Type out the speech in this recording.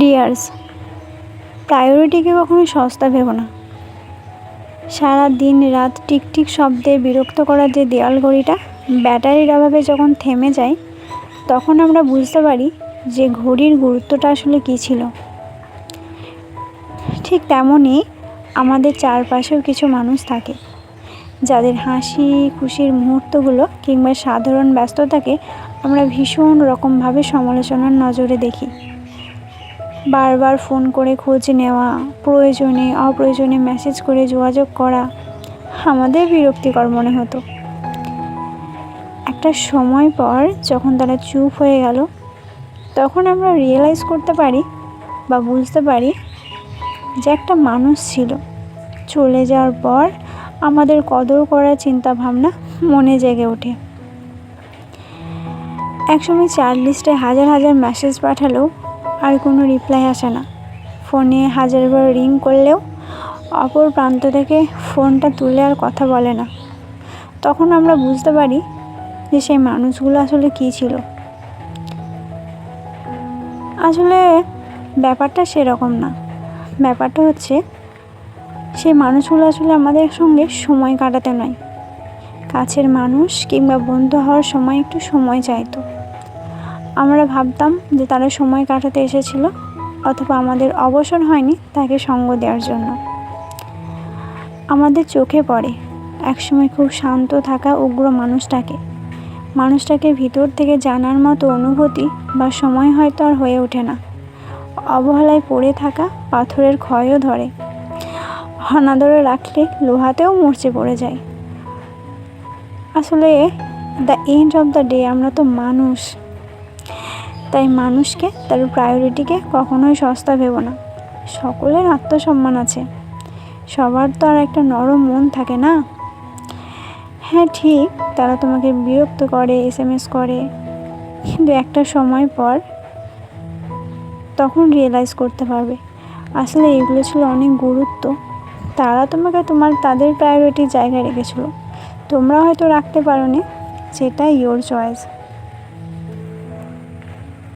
Dears প্রায়োরিটিকে কখনো সস্তা ভেবো না। সারা দিন রাত টিকটিক শব্দে বিরক্ত করা যে দেয়াল ঘড়িটা ব্যাটারির অভাবে যখন থেমে যায়, তখন আমরা বুঝতে পারি যে ঘড়ির গুরুত্বটা আসলে কী ছিল। ঠিক তেমনই আমাদের চারপাশেও কিছু মানুষ থাকে, যাদের হাসি, খুশির মুহূর্তগুলো কিংবা সাধারণ ব্যস্ততাকে আমরা ভীষণ রকমভাবে সমালোচনার নজরে দেখি। বারবার ফোন করে খোঁজ নেওয়া, প্রয়োজনে, অপ্রয়োজনে মেসেজ করে যোগাযোগ করা আমাদের বিরক্তিকর মনে হতো। একটা সময় পর যখন তারা চুপ হয়ে গেল, তখন আমরা রিয়েলাইজ করতে পারি বা বুঝতে পারি যে একটা মানুষ ছিল। চলে যাওয়ার পর আমাদের কদর করার চিন্তা ভাবনা মনে জেগে ওঠে। একসময় চার লিস্টে হাজার হাজার মেসেজ পাঠালেও আর কোনো রিপ্লাই আসে না। ফোনে হাজারবার রিং করলেও অপর প্রান্ত থেকে ফোনটা তুলে আর কথা বলে না। তখন আমরা বুঝতে পারি যে সেই মানুষগুলো আসলে কী ছিল। আসলে ব্যাপারটা সেরকম না। ব্যাপারটা হচ্ছে, সেই মানুষগুলো আসলে আমাদের সঙ্গে সময় কাটাতে নয়। কাছের মানুষ কিংবা বন্ধু হওয়ার সময় একটু সময় চাইতো। আমরা ভাবতাম যে তারা সময় কাটাতে এসেছিল, অথবা আমাদের অবসর হয়নি তাকে সঙ্গ দেওয়ার জন্য। আমাদের চোখে পড়ে একসময় খুব শান্ত থাকা উগ্র মানুষটাকে। মানুষটাকে ভিতর থেকে জানার মতো অনুভূতি বা সময় হয়তো আর হয়ে ওঠে না। অবহেলায় পড়ে থাকা পাথরের ক্ষয়ও ধরে। অনাদরে রাখলে লোহাতেও মরচে পড়ে যায়। আসলে the end of the day আমরা তো মানুষ। তাই মানুষকে তার প্রায়োরিটিকে কখনোই সস্তা ভেবো না। সকলের আত্মসম্মান আছে। সবার তো আর একটা নরম মন থাকে না? হ্যাঁ ঠিক, তারা তোমাকে বিরক্ত করে এস এম এস করে। কিন্তু একটা সময় পর তখন রিয়েলাইজ করতে পারবে। আসলে এগুলো ছিল অনেক গুরুত্ব। তারা তোমাকে তোমার, তাদের প্রায়োরিটির জায়গায় রেখেছিল। তোমরা হয়তো রাখতে পারো নি সেটা ইয়োর চয়েস